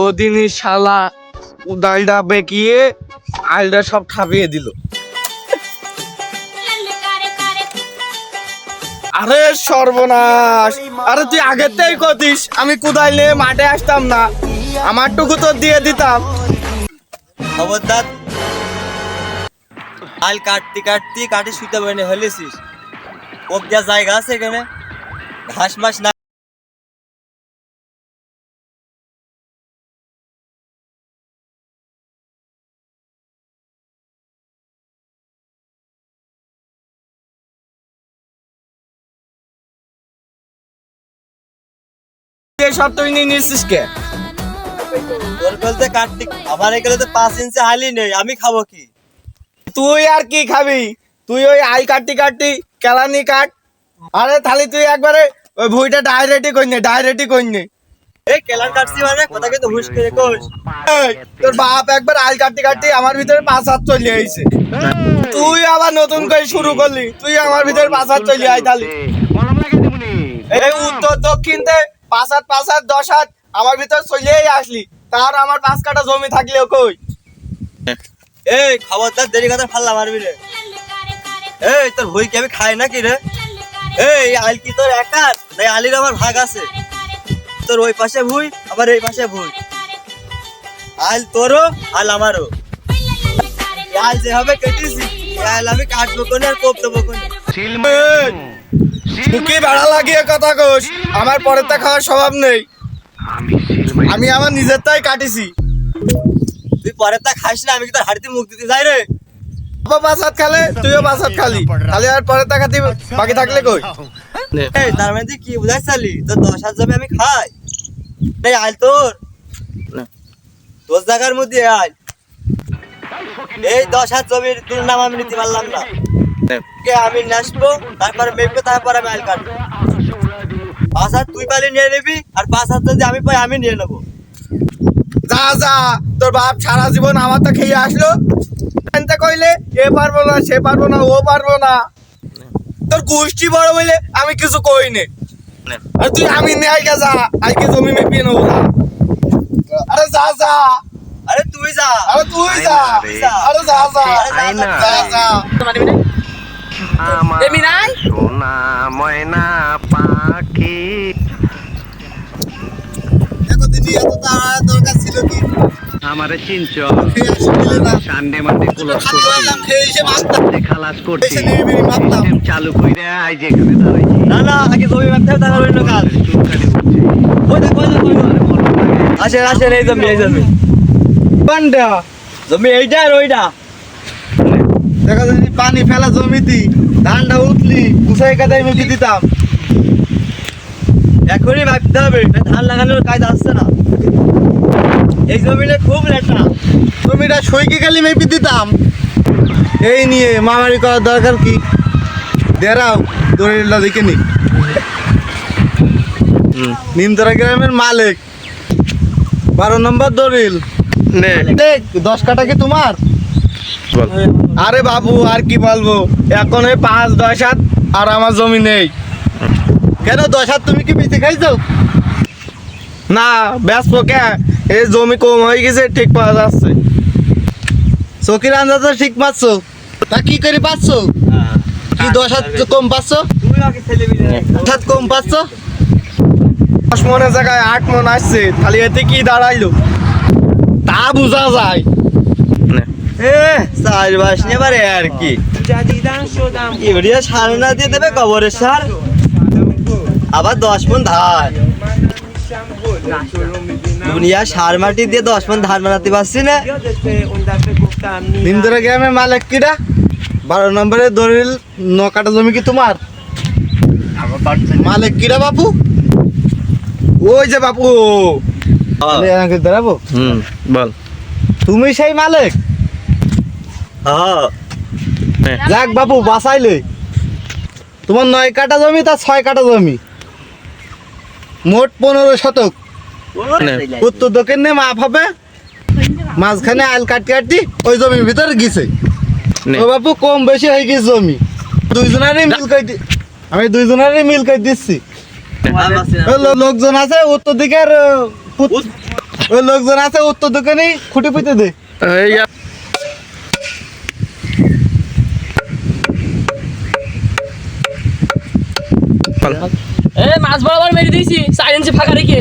ওদিনই শালা উদালটা বেঁকিয়ে আলটা সব ঠাপিয়ে দিল। আরে সর্বনাশ। আরে তুই আগেতেই কতিস, আমি নিয়ে মাঠে আসতাম না। আমার টুকু তো দিয়ে দিতাম। খবরদার। আল কাটতে কাটতে কাটে শুতে বেনে ওপ যা জায়গা আছে এখানে। ঘাস মাস না সব নিয়ে নিয়েছিস কে? তোর বলতে কাটতে আমার এখানে তো পাঁচ ইঞ্চি হালি নেই আমি খাব কি? তুই আর কি খাবি? তুই ওই আই কাটতি কাটতি কেলানি কাট। আরে তাহলে তুই একবারে ওই ভুইটা ডাইরেক্টই কইনে ডাইরেক্টই কইনে। এই কেলার কাটছি মানে কথা কিন্তু হুশ করে কোষ তোর বাপ একবার আল কাটতে কাটতে আমার ভিতরে পাঁচ হাত চলে আইছে। তুই আবার নতুন করে শুরু করলি তুই আমার ভিতরে পাঁচ হাত চলে আই তাহলে এই উত্তর দক্ষিণতে পাঁচ হাত পাঁচ হাত দশ হাত আমার ভিতর চলেই আসলি। তার আমার পাঁচ কাটা জমি থাকলেও কই? এই খবরদার দেরি কথা ফাল্লা মারবি রে। এই তোর ভুই কি আমি খাই নাকি রে? এই আল কি তোর একার তাই আলির আমার ভাগ আছে। তোর ওই পাশে ভুই আবার এই পাশে ভুই। আল তোরও আল আমারও। আল যেভাবে কেটেছি আল আমি কাটবো কোনে আর কোপ দেবো কোনে? মুখে বেড়া লাগিয়ে কথা কোস আমার পরেরটা খাওয়ার স্বভাব নেই। আমি আমার নিজের তাই কাটিছি। তুই পরের তা খাস না আমি কি তোর হাড়িতে মুখ দিতে যাই রে? বাবা পাঁচ খালে তুইও হাত খালি। খালি আর পরের টাকা দিবি বাকি থাকলে কই? এই তার মানে তুই কি বুঝাই চালি তোর দশ হাজার জমি আমি খাই। এই আল তোর। দশ জায়গার মধ্যে আল এই দশ হাজার জমির তোর নাম আমি নিতে পারলাম না। কে আমি নাচবো? তারপরে মেপবো তারপরে আমি আল কাটবো। পাঁচ হাত তুই পালি নিয়ে নিবি আর পাঁচ হাত যদি আমি পাই আমি নিয়ে নেব। যা যা তোর বাপ সারা জীবন আমার তো খেয়ে আসলো। এনতে কইলে এ পারব না সে পারব না ও পারব না। তোর গোষ্ঠী বড় বলে আমি কিছু কই নে। আর তুই আমি নে যা আইকে জমি মেপিয়ে নেব। যা। আরে যা যা। আরে তুই যা। আরে তুই যা। আরে যা যা। আরে যা, যা। সোনা ময়না পাখি। আমারে সানডে মানডে ক্লোজ করছি খালাস করছি চালু কইরা আই এখানে দাঁড়াইছি। না না আগে জমি মারতে হবে তারপর অন্য কাজ। আসেন আসেন এই জমি এই জমি। পান্ডা জমি এইটা আর ওইটা। দেখা যদি পানি ফেলা জমিতি ধানটা উঠলি কুসাই কাদাই মেপে দিতাম। এখনই ভাবতে হবে ধান লাগানোর কাজ আসছে না। এই জমিটা খুব লেটা। জমিটা সইকে খালি মেপে দিতাম। এই নিয়ে মামারি করার দরকার কি? দেরাও দড়িটা দেখে নি। নিমতরা গ্রামের মালিক। বারো নম্বর দড়িল দেখ দশ কাটা কি তোমার? আরে বাবু আর কি বলব? এখন এই পাঁচ দশ হাত আর আমার জমি নেই। কেন দশ হাত তুমি কি বেশি খাইছো? না ব্যস্ত কে? এই জমি কম হয়ে গেছে ঠিক পাওয়া যাচ্ছে। চকির আন্দাজ ঠিক পাচ্ছ? তা কি করে পাচ্ছ? কি দশ হাত কম পাচ্ছ? দশ হাত কম পাচ্ছ? দশ মনের জায়গায় আট মন আসছে তাহলে এতে কি দাঁড়াইলো? তা বোঝা যায়। এ চার বাস এবারে আর কি। ইউরিয়া সার না দিয়ে দেবে গোবরের সার। আবার দশ মন ধান দুনিয়া সার মাটি দিয়ে দশ মন ধান বানাতে পারছি না। নিমতরা গ্রামের মালিক কিরা বারো নম্বরে দলিল ন কাটা জমি কি তোমার? মালিক কিরা বাপু? ওই যে বাপু। দাঁড়াবো। হুম বল। তুমি সেই মালিক? হ্যাঁ যাক বাপু বাঁচাইলে তোমার নয় কাটা জমি তার ছয় কাটা জমি। মোট পনেরো শতক। উত্তর দক্ষিণে মাপ হবে। মাঝখানে আল কাটি কাটি ওই জমির ভিতরে গেছে। ও বাপু কম বেশি হয়ে গেছে জমি। দুইজনেরই মিল দি- আমি দুইজনেরই মিল করে দিচ্ছি। লোকজন আছে উত্তর দিকের ওই লোকজন আছে উত্তর দিকে খুঁটি পুঁতে দে। এই এ মাছ বরাবর মেরে দিয়েছি চার ইঞ্চি ফাঁকা রেখে।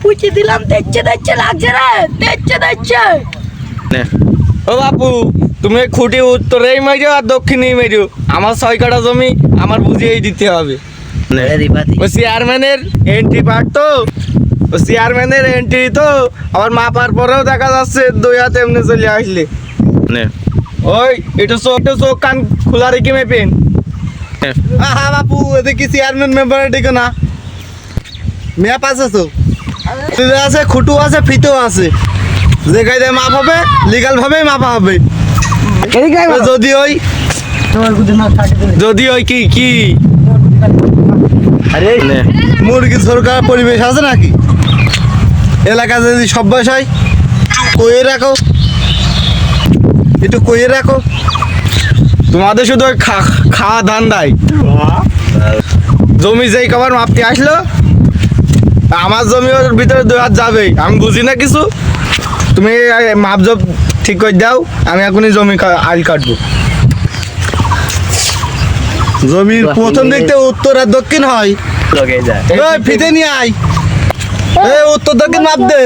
পুচি দিলাম দেখছে দেখছে লাগছে রে দেখছে দেখছে। ও বাপু তুমি খুঁটি উত্তরেই মেরো আর দক্ষিণেই মেরো আমার ছয় কাটা জমি আমার বুঝিয়েই দিতে হবে। ও চেয়ারম্যানের এন্ট্রি পার্ট তো। ও চেয়ারম্যানের এন্ট্রি তো। আবার মাপার পরেও দেখা যাচ্ছে দুই হাত এমনি চলে আসলে। ওই এটা চোখ একটু চোখ কান খোলা রেখে মেপেন আহা বাপু এদিকে চেয়ারম্যান মেম্বার ডেকে না? ম্যাপ আছে তো? তুলে আছে খুঁটু আছে ফিতেও আছে। যে কায়দে মাপ হবে লিগাল ভাবে মাপা হবে। যদি ওই যদি ওই কি কি? আরে মুরগি সরকার পরিবেশ আছে নাকি? এলাকা যদি সভ্যাস হয় কইয়ে রাখো। একটু কইয়ে রাখো। তোমাদের শুধু ওই খাওয়া ধান দেয় জমি যেই কবার মাপতে আসলো আমার জমি ওর ভিতরে দুই হাত যাবে আমি বুঝি না কিছু? তুমি এই মাপ জব ঠিক করে দাও আমি এখনই জমি কা- আল কাটবো। জমির প্রথম দেখতে উত্তর আর দক্ষিণ হয়। ওই ফিতে নিয়ে আয়। এই উত্তর দক্ষিণ মাপ দে।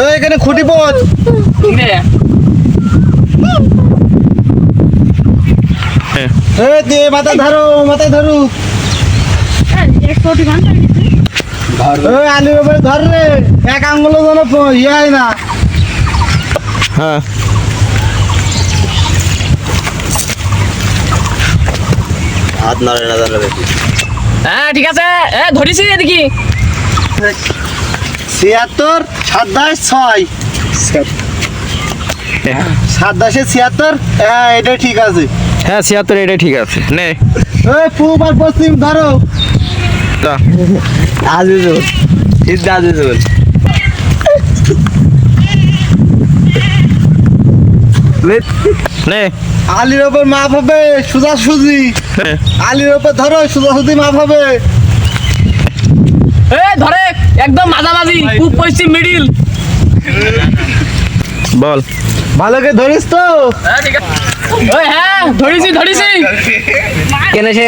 এই এখানে খুঁটি পথ দে মাথা ধরো মাথা ধরো। আলুর উপরে ধর রে এক আঙ্গুলো যেন ইয়ে না। হ্যাঁ। হাত নাড়ে না হ্যাঁ ঠিক আছে। এ ধরিছি এদিকে। ছিয়াত্তর সাতাশ ছয়। সাতাশে ছিয়াত্তর হ্যাঁ এটা ঠিক আছে। হ্যাঁ ছিয়াত্তর এটা ঠিক আছে। নে। পূব আর পশ্চিম ধরো। আজিজুল ইদ্দা আজিজুল। নে। আলির ওপর মাপ হবে সুজা সুজি। আলির ওপর ধরো সোজা সুজি মাপ হবে। এ ধরে একদম মাঝামাঝি পূব পশ্চিম মিডিল। বল। ভালো করে ধরিস তো। ওই হ্যাঁ ধরিছি ধরিছি। কেন সে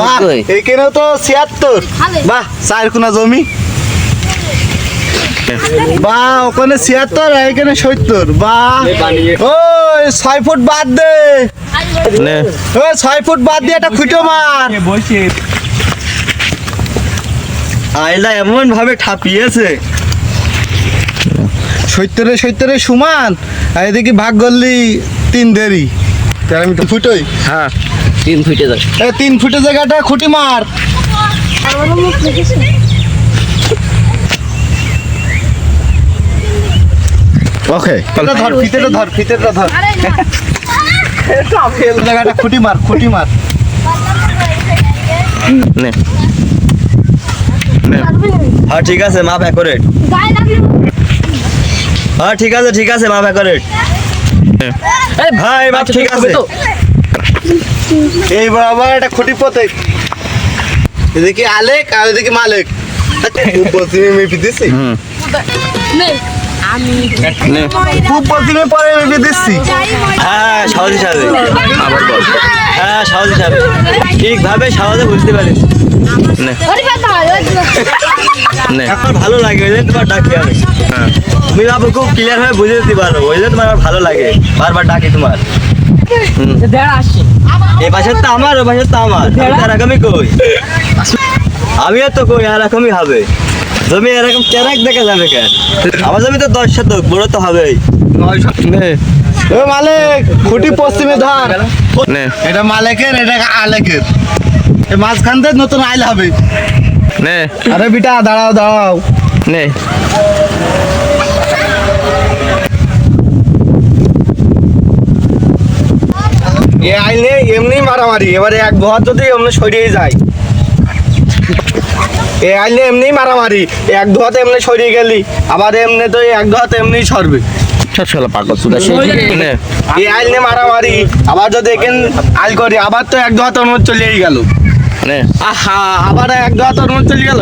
বাহ, তো ছিয়াত্তর। বাহ চার কোনা জমি। বাহ ওখানে ছিয়াত্তর আর এখানে সত্তর। ওই ছয় ফুট বাদ দে। ওই ছয় ফুট বাদ দিয়ে একটা খুঁটো মার। আইলা এমন ভাবে ঠাপিয়েছে। সত্তরে সত্তরে সমান। আর এদিকে ভাগ করলি তিন দেরি। হ্যাঁ তিন ফুটে যায়। এ তিন ফুটের জায়গাটা খুঁটি মার। ওকে ধর ফিতেটা ধর ফিতেটা ধর। জায়গাটা খুঁটি মার খুঁটি মার। নে। নে। হ্যাঁ ঠিক আছে মাপ অ্যাকোরেট হ্যাঁ ঠিক আছে ঠিক আছে মাপ অ্যাকোরেট হ্যাঁ এই মাপ ঠিক আছে। তো এই বরাবর একটা খুঁটি পথে এদিকে আলেক আর এদিকে মালেক। পশ্চিমে মেপে দিচ্ছি খুব পশ্চিমে পরে মেপে দিচ্ছি হ্যাঁ সহজ হিসাবে আবার বল। হ্যাঁ সহজ ঠিকভাবে সহজে বুঝতে পারিস আমার ভালো লাগে ওই তোমার ডাকি আমি। হ্যাঁ। তুমি বাবু খুব ক্লিয়ার ভাবে বুঝে দিতে পারো ওই জন্য তোমার ভালো লাগে বারবার ডাকি তোমার। দেড় এই পাশের তো আমার ওই পাশের তো আমার তো এরকমই কই। আমিও তো কই এরকমই হবে। জমি এরকম কেরাক দেখা যাবে কেন? আমার জমি তো দশ শতক বড় তো হবেই। নে। ও মালিক খুঁটি পশ্চিমে ধর। নে। এটা মালিকের এটা আলেকের। মাঝখান থেকে নতুন আইল হবে। নে। আরে বিটা দাঁড়াও দাঁড়াও। নে। এ আইনে এমনি মারামারি। এবারে এক ঘর যদি এমনি সরিয়ে যায়। এ আইনে এমনি মারামারি। এক ধোয়াতে এমনি সরিয়ে গেলি আবার এমনি তো এক ধোয়াতে এমনি সরবে। এ আইনে মারামারি আবার যদি এখান আল করি আবার তো এক ধোয়াতে মধ্যে চলেই গেল। আহা আবার এক ওর মধ্যে চলে গেল?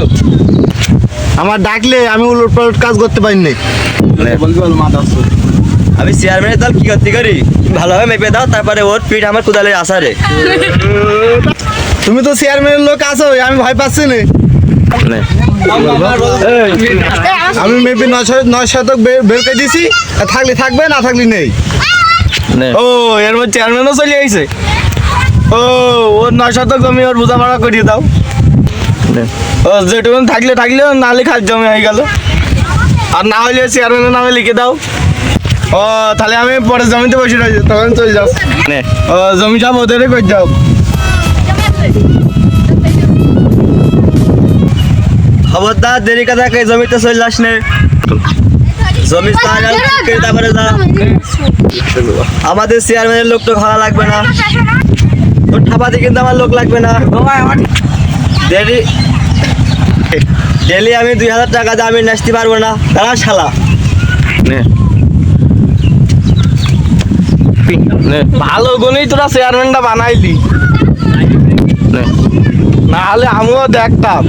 আমার ডাকলে আমি উলট পালট কাজ করতে পারিনি আমি চেয়ারম্যানের দল কি করতে করি? ভালোভাবে মেপে দাও তারপরে ওর পিঠ আমার কুদালের আসারে তুমি তো চেয়ারম্যানের লোক আছো আমি ভয় পাচ্ছি না। আমি মেবি নয় শত- নয় শতক বে- বের করে দিছি থাকলে থাকবে না থাকলে নেই। ও এর মধ্যে চেয়ারম্যানও চলে আইছে। ও ওর নয় শতক জমি ওর বোঝাপড়া করিয়ে দাও। ও যেটুকু থাকলে থাকলে নালে খাস জমি হয়ে গেল। আর না হলে চেয়ারম্যানের নামে লিখে দাও। ও তাহলে আমি পরে জমিতে বসে রয়েছি তখন চলে যাও। ও জমি সব ওদেরই করে যাও খবরদার দেরি কথা কে জমিতে চলে যাস নে। জমি তারপরে যা। আমাদের চেয়ারম্যানের লোক তো ভাড়া লাগবে না। তোর ঠাপাতে কিন্তু আমার লোক লাগবে না। ডেলি ডেলি আমি দুই হাজার টাকা দিয়ে আমি নাচতে পারব না। দাঁড়া শালা। ভালো গুণেই তোরা চেয়ারম্যানটা বানাইলি। না। হলে আমিও দেখতাম।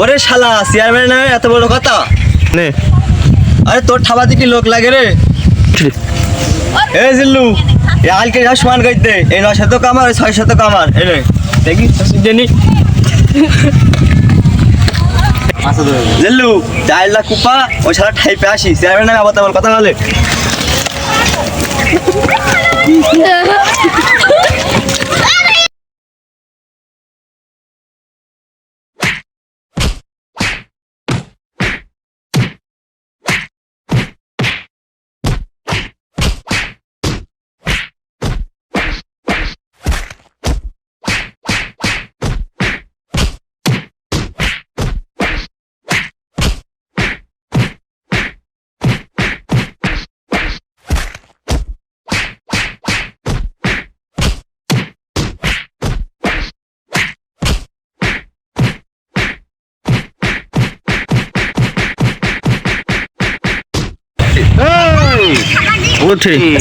ওরে শালা চেয়ারম্যান নামে এত বড় কথা? আরে তোর ঠাপাতে কি লোক লাগে রে? এই জিল্লু। আলকে যা সমান করতে এই নয় শত কামার ছয় শত কামার রে দেখি, জেনি। জিল্লু চার লাখ কুপা ওই সারা ঠাইপে আসি চেয়ারম্যান নামে আবার তেমন কথা বলে।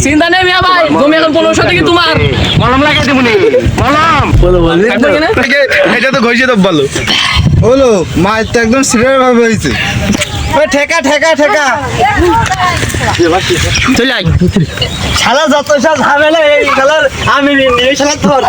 চিন্তা নেই মিয়া ভাই জমি এখন পনেরোশো থেকে তোমার। মলম লাগাই দেবো নি। মলম এটা তো ঘষে তো বলো হলো মাছ তো একদম সিরিয়াস ভাবে হয়েছে। ওই ঠেকা ঠেকা ঠেকা। শালা যত সব ঝামেলা এই শালার আমি এই শালা তোর